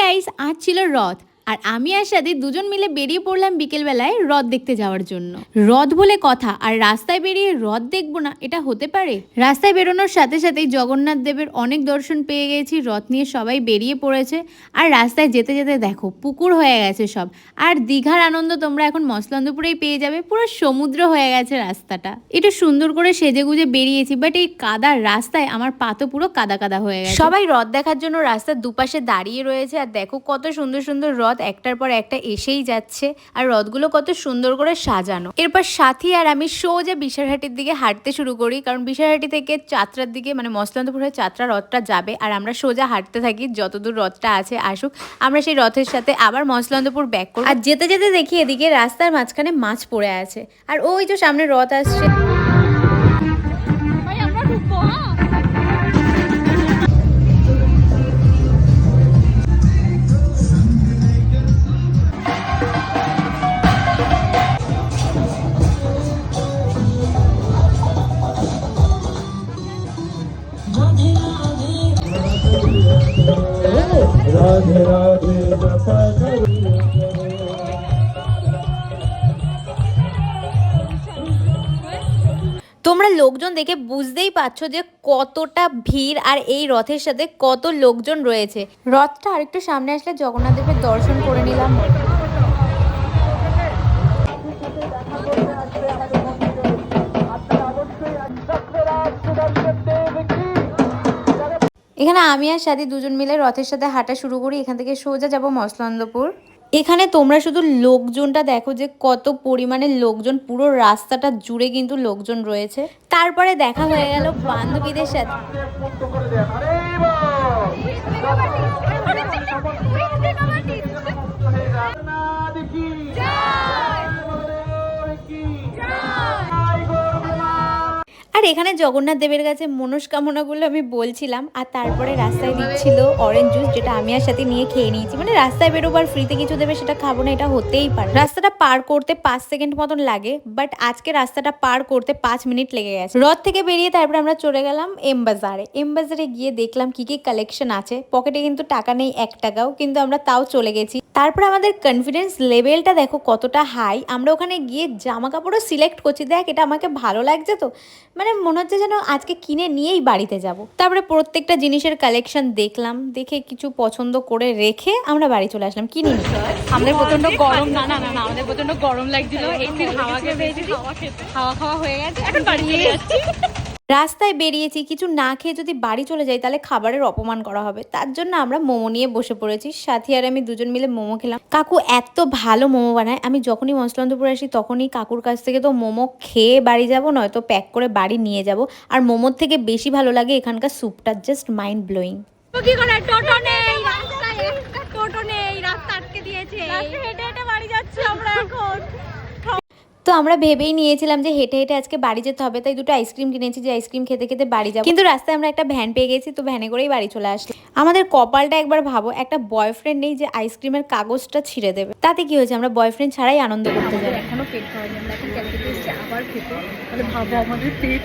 Guys আজ ছিল রথ। আর আমি আর সাথে দুজন মিলে বেরিয়ে পড়লাম বিকেলবেলায় রথ দেখতে যাওয়ার জন্য। রথ বলে কথা, আর রাস্তায় বেরিয়ে রথ দেখব না, এটা হতে পারে? রাস্তায় বেরোনোর সাথে সাথেই জগন্নাথ দেবের অনেক দর্শন পেয়ে গেছি রথ নিয়ে সবাই বেরিয়ে পড়েছে। আর রাস্তায় যেতে যেতে দেখো, পুকুর হয়ে গেছে সব। আর দীঘার আনন্দ তোমরা এখন মসলন্দপুরেই পেয়ে যাবে, পুরো সমুদ্র হয়ে গেছে রাস্তাটা। একটু সুন্দর করে সেজে গুজে বেরিয়েছি বাট এই কাদার রাস্তায় আমার পা তো পুরো কাদা কাদা হয়ে গেছে। সবাই রথ দেখার জন্য রাস্তার দুপাশে দাঁড়িয়ে রয়েছে, আর দেখো কত সুন্দর সুন্দর রথ একটার পর একটা এসেই যাচ্ছে আর রথগুলো কত সুন্দর করে সাজানো। এরপর সাথী আর আমি সোজা বিশারহাটির দিকে হাঁটতে শুরু করি, কারণ বিশারহাটি থেকে চাত্রার দিকে মানে মসলন্দপুরের চাত্রা রথটা যাবে আর আমরা সোজা হাঁটতে থাকি যতদূর রথটা আছে আসুক। আমরা সেই রথের সাথে আবার মসলন্দপুর ব্যাক করব। আর যেতে যেতে দেখি এদিকে রাস্তার মাঝখানে মাছ পড়ে আছে আর ওই যে সামনে রথ আসছে। তোমরা লোকজন দেখে বুঝতেই পারছ যে কতটা ভিড় আর এই রথের সাথে কত লোকজন রয়েছে। রথটা আরেকটু সামনে আসলে জগন্নাথ দেবের দর্শন করে নিলাম। এখানে আমি আর সাদি দুজন মিলে রথের সাথে হাঁটা শুরু করি। এখান থেকে সোজা যাব মসলন্দপুর এখানে তোমরা শুধু লোকজনটা দেখো যে কত পরিমাণে লোকজন, পুরো রাস্তাটা জুড়ে কিন্তু লোকজন রয়েছে। তারপরে দেখা হয়ে গেল বান্ধবীদের সাথে। আর এখানে জগন্নাথ দেবের কাছে মনস্কামনাগুলো আমি বলছিলাম, আর তারপরে রাস্তায় দিচ্ছিল অরেঞ্জ জুস যেটা আমি আর সাথে নিয়ে খেয়ে নিয়েছি। মানে রাস্তায় বেরোবার ফ্রিতে কিছু দেবে সেটা খাব না, এটা হতেই পারে। রাস্তাটা পার করতে পাঁচ সেকেন্ড মতন লাগে বাট আজকে রাস্তাটা পার করতে পাঁচ মিনিট লেগে গেছে। রথ থেকে বেরিয়ে তারপরে আমরা চলে গেলাম এম বাজারে এম বাজারে গিয়ে দেখলাম কি কি কালেকশন আছে। পকেটে কিন্তু টাকা নেই এক টাকাও, কিন্তু আমরা তাও চলে গেছি। তারপরে আমাদের কনফিডেন্স লেভেলটা দেখো কতটা হাই আমরা ওখানে গিয়ে জামা কাপড়ও সিলেক্ট করছি। দেখ এটা আমাকে ভালো লাগছে তো। মানে মনে হচ্ছে যেন আজকে কিনে নিয়েই বাড়িতে যাব। তারপরে প্রত্যেকটা জিনিসের কালেকশন দেখলাম। দেখে কিছু পছন্দ করে রেখে আমরা বাড়ি চলে আসলাম। কিনে নিই আমাদের প্রচণ্ড গরম। না না না না আমাদের প্রচণ্ড গরম লাগছিল। হাওয়া খাওয়া হয়ে গেছে। এখন বাড়ি চলে যাচ্ছি রাস্তায় বেরিয়েছি কিছু না খেয়ে যদি বাড়ি চলে যাই তাহলে খাবারের অপমান করা হবে। তার জন্য আমরা মোমো নিয়ে বসে পড়েছি। সাথী আর আমি দুজন মিলে মোমো খেলাম। কাকু এত ভালো মোমো বানায়। আমি যখনই মসলন্দপুর আসি তখনই কাকুর কাছ থেকে তো মোমো খেয়ে বাড়ি যাব নয়তো প্যাক করে বাড়ি নিয়ে যাব। আর মোমোর থেকে বেশি ভালো লাগে এখানকার স্যুপটা জাস্ট মাইন্ড ব্লোয়িং কি করে? টোটো নেই! রাস্তায় টোটো নেই! রাস্তা আটকে দিয়েছে হেঁটে হেঁটে বাড়ি যাচ্ছি আমরা এখন তো আমরা ভেবেই নিয়েছিলাম যে হেঁটে হেঁটে আজকে বাড়ি যেতে হবে, তাই দুটো আইসক্রিম কিনেছি যে আইসক্রিম খেতে খেতে বাড়ি যাব। কিন্তু রাস্তায় আমরা একটা ভ্যান পেয়ে গেছি, তো ভ্যানে করেই বাড়ি চলে আসলাম। আমাদের কপালটা একবার ভাবো, একটা বয়ফ্রেন্ড নেই যে আইসক্রিমের কাগজটা ছিঁড়ে দেবে। তাতে কি হয়েছে? আমরা বয়ফ্রেন্ড ছাড়াই আনন্দ করতে যাব। এখনও পেট খাওয়া যায় এখন আবার খেতে ভাবো আমাদের পেট